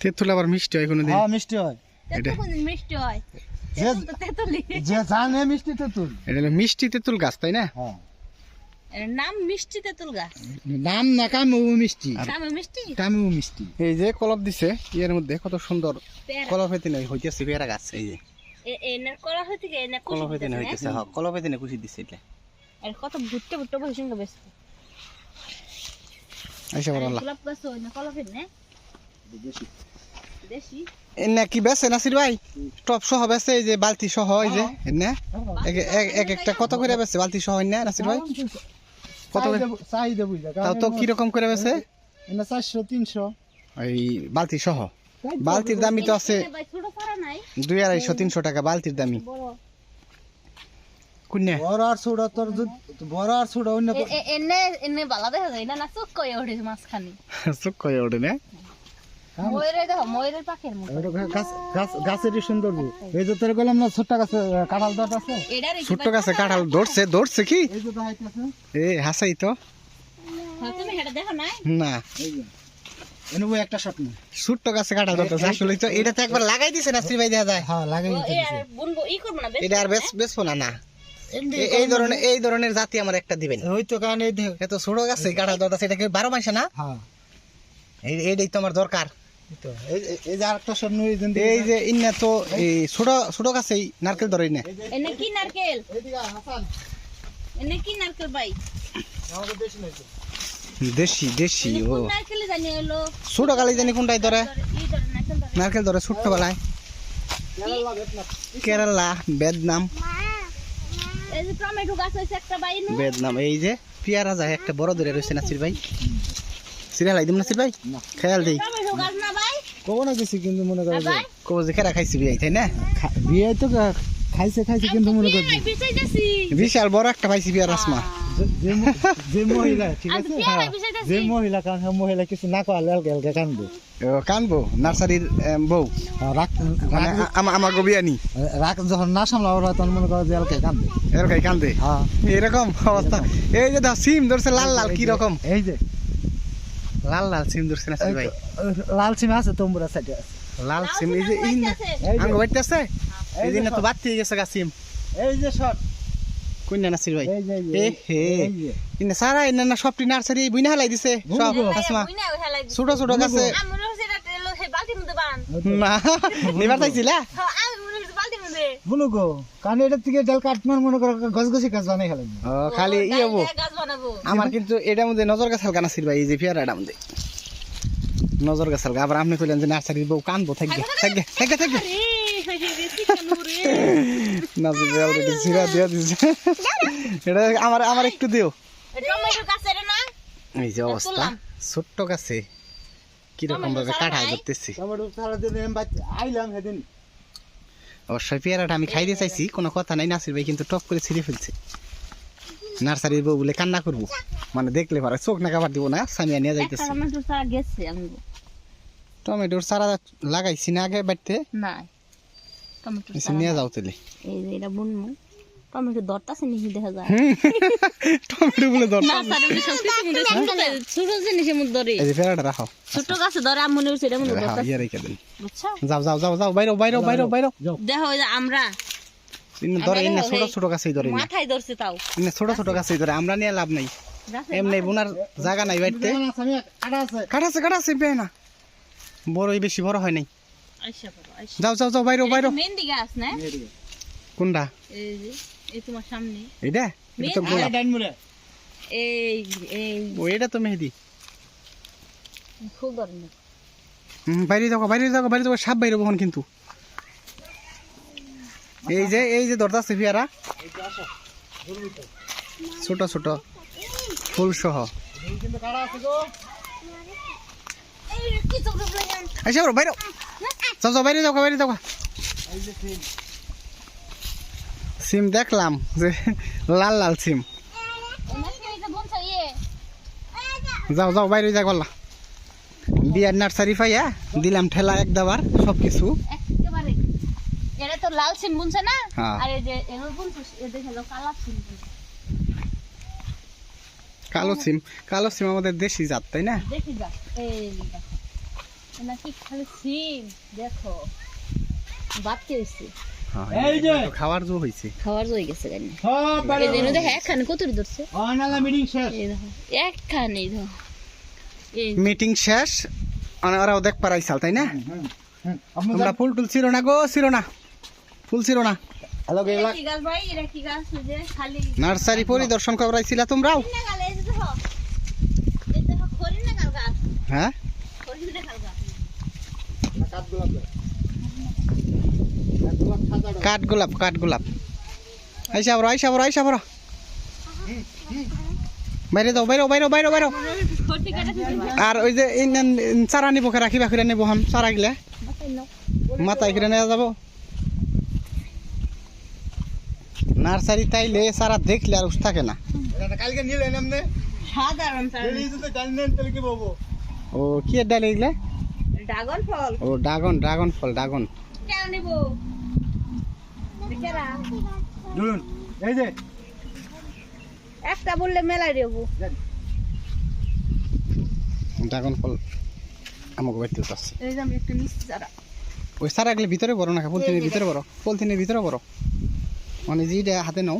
তেঁতুল আবার মিষ্টি হয় কোনোদিন? হ্যাঁ মিষ্টি হয়। এটা- কোনদিন মিষ্টি হয়। যে তেঁতুল যে জানে মিষ্টি তেঁতুল। এটা হলো মিষ্টি তেঁতুল গাছ তাই না? হ্যাঁ। নাম মিষ্টি তেঁতুল গাছ। নাম না কামু মিষ্টি। মিষ্টি? কামু মিষ্টি। এই যে কলপ দিছে এর মধ্যে কত সুন্দর কলপ হেতে নয় হইতেছে পেয়ারা গাছ এই যে। এ- কলা হইতে কলপ হইতেছে হ্যাঁ কলপ কুচি দিছে এটা? কত ভুট্টে ভুট্টে বসে সঙ্গে ব্যস্ত আইসা বড় আল্লাহ। গাছ না কলা ফের নে দেশি এনে কি বেছে নাসির ভাই? টপ সহ বেছে এই যে বালতি সহ এই যে এনে এক এক- এক একটা কত করে বেছে বালতি সহ না নাসির ভাই? কত চাহিদা তাও তো কি রকম করে বেছে না চারশো তিনশো। ওই বালতি সহ। বালতির দামই তো আছে ভাই ছোট পারা নাই। দুই আড়াইশো তিনশো টাকা বালতির দামি বড়। কুন্যা। বড় আর ছোট তোর বড় আর ছোট অন্য এ- এ- এনে এনে বালা দেখা যায় না না চোখ কয়ে ওঠে মাঝখানে। চুপ করে ওঠে না? গাছেরই সুন্দর এই। যে তোর গেলাম না ছোট্ট গাছে কাঁঠাল আছে? ছোট্ট গাছে কাঁঠাল ধরছে ধরছে কি? এই যে দেখাইতেছে এ হাসাই তো। হ্যাঁ, তুমি এটা দেখো না। একটা ছোট্ট গাছে কাঁঠাল ধরতেছে আসলে তো। এটা তো একবার লাগাই দিছে না ভাই দেখা যায়? হ্যাঁ লাগাই ও, এ আর বুনবো ই করব না বেশ বেশ বেশবো না না এই ধরনের এই ধরনের জাতি আমার একটা দিবেন। ওই তো কারণ এই এত ছোট গাছে কাঁঠাল ধরতেছে এটাকে বারো মাসে না? হ্যাঁ। এই- এইটাই তো আমার দরকার। এই এই এই- এই যে আরেকটা এই যে ইন্না তো এই ছোট ছোট গাছেই নারকেল ধরে না এনে কি নারকেল? হাসান। এনে কি নারকেল ভাই? আমাদের দেশি দেশি দেশি ও। কোন নারকেল জানি হলো? ছোট গালে জানি কোনটাই ধরে। ই ধরে নারকেল ধরে। ছোট্ট বেলায় কেরালা বেদনাম এই যে টমেটো গাছ হয়েছে একটা বেদনাম এই যে পেয়ারা যায় একটা বড় ধরে রয়েছে নাসির ভাই। সিরিয়াল আইদিম নাসির ভাই। খেয়াল দিই কব না কিছু কিন্তু মনে করে আর যে খেরা খাইছি বিয়াই তাই না? খা- বিয়ে তো খাইছে খাইছে কিন্তু মনে করে বিশাল বড় একটা পাইছি বিয়ার আসমা। যে- মহিলা ঠিক আছে? হ্যাঁ, যে মহিলা কারণ হ্যাঁ, মহিলা কিছু না করলে হালকা হালকা কানবে। ও, কানবো নার্সারির বউ। আর রাগ মানে আমার গবিয়ানি রাগ যখন না সামলা ওরা তখন মনে করে যে হালকা কান্দে হ্যাঁ। এরকম অবস্থা। এই যে সিম ধরছে লাল লাল কি রকম এই যে লাল লাল সিম ধরছে নাসির ভাই। লাল সিম আছে তোমরা সাইডে আছে। লাল সিম এই যে ইন গাছ আছে। এই যে- আঙ্গ বাইতে আছে? এই দিন তো সব। বাতি গেছে গা সিম। এই যে শট কুন্যা নাসির ভাই। এই যে এই এ হে। ইন্না সারা ইন্না না সবটি নার্সারি বুইনা হালাই দিছে। সব। আসমা ছোট ছোট গাছে। আমি হচ্ছে এটা তেল সেই বালতির মধ্যে বান না নিবার চাইছিলা হ্যাঁ, আমি মনে হচ্ছে বলো গো কারণ এটা থেকে ডাল কাটমার মনে করো গছ গছি কাজ বানাই খেলেন খালি ই হব গাছ আমার কিন্তু এটার মধ্যে নজর গাছ হালকা ভাই এই যে পেয়ারাটার মধ্যে। নজর গাছ হালকা। আবার আপনি কইলেন যে নার্সারির বউ কানবো থাকবে থাকবে থাকবে থাকবে অলরেডি জিরা দিয়া দিছে। এটা আমার আমার একটু দিও। এই টমেটো গাছ এটা না? এই যে অবস্থা। ছোট্ট গাছে। কীরকম ভাবে কাটা করতেছি আইলাম সেদিন। অবশ্যই পেয়ারাটা আমি খাইতে চাইছি কোনো কথা নাই নাসির ভাই কিন্তু টপ করে ছিঁড়ে ফেলছে। নার্সারির বউ বলে কান্না করব? মানে দেখলে পারে চোখ না কাবার দিব না সামিয়া নিয়ে যাইতেছি। টমেটোর চারা লাগাইছি না আগে বাড়িতে। না নিয়ে যাও তাহলে। এই যে এটা বুনমু টমেটো দরটাছে নিহি দেখা যায়? টমেটো গুলো ধর না স্যার মধ্যে ছোট জিনিসের মধ্যে ধরে এই যে পেয়ারাটা রাখো। ছোট গাছে ধরে আমি মনে হচ্ছে এটা মনে রাখো দরটাছে ইয়ে রেখে দেন। বুঝছ যাও যাও যাও যাও বাইরো বাইরো বাইরো বাইরো। দেখো আমরা। ধরে ইন্নে দেখো, ছোট ছোট গাছেই ধরে মাথায় ধরছে তাও। ইন্নে ছোট ছোট গাছেই ধরে আমরা নিয়ে লাভ নাই। এমনি বোনার জায়গা নাই আমি আটা আছে। কাটাছে কাটাছে পেয়ে না। বড়ই বেশি বড় হয় নাই। আইসা বাবা আইসা। যাও যাও যাও বাইরো বাইরো। মেহেন্দি গাছ না? কোনটা? এই যে। এই তোমার সামনে। এইটা? এটা তো গোলাপ। এই এই। ও এটা তো মেহেদি। ধরনের হুম, বাইরে যাও বাইরে যাও বাইরে যাও সাপ বাইরে বহন কিন্তু। এই যে এই যে দরজা আছে ছোট ছোট। ফুল সহ। কিন্তু কাটা আছে গো এই কি চোখ আচ্ছা বাইরে যাও যাও বাইরে যাও বাইরে যাও এই যে সিম দেখলাম যে লাল লাল সিম। যাও যাও বাইরে যা গল্লা বিয়ার নার্সারি পাইয়া দিলাম ঠেলা এক দাবার সব কিছু এটা তো লাল সিম বুনছে না? হ্যাঁ। আর এই যে এগুলো বুনছে এ দেখে লো কালা সিম কালো সিম কালো সিম আমাদের দেশি জাত তাই না? দেখি যা এই দেখো। নাকি খালি সিম দেখো। বাড়তে হয়েছে এই যে। তো খাওয়ার জো হয়েছে খাওয়ার হয়ে গেছে কেন? সব বাড়ি এই দিনে দেখো একখানে কত ধরছে? অনালা মিটিং শেষ। একখানে দেখো। মিটিং শেষ আর পারাইছাল তাই না। তোমরা ফুল টুল ছিল না গো ছিল না। ফুল ছিল না। হ্যালো এটা কি গাছ ভাই এটা কি গাছ যে খালি নার্সারি পরিদর্শন করাইছিলা তোমরাও? গাছ। হ্যাঁ খড়ি না গাল গাছ কাঠগোলাপ কাঠগোলাপ সাদা কাঠ গোলাপ কাঠ গোলাপ। আইসা বড় আইসা বড় আইসা বড় বাইরে যাও বাইরে বাইরে বাইরে বাইরে। আর ওই যে চারা নিব কে রাখিবা করে নেব হন চারা গিলা। মাথায় করে নেওয়া যাব। নার্সারি তাইলে সারা দেখলে আর উস থাকে না। কালকে কি বলব ও কি ডাল এগুলা? ড্রাগন ফল। ও ড্রাগন ড্রাগন ফল ড্রাগন ধরুন এই যে। একটা বললে মেলায় দেবো। ড্রাগন ফল আমাকে বাড়িতে আছে এই যে আমি একটু মিষ্টি চারা ওই সারা গেলে ভিতরে বড় না পলিথিনের ভিতরে বড় পলিথিনের ভিতরে বড় মানে যেটা হাতে নাও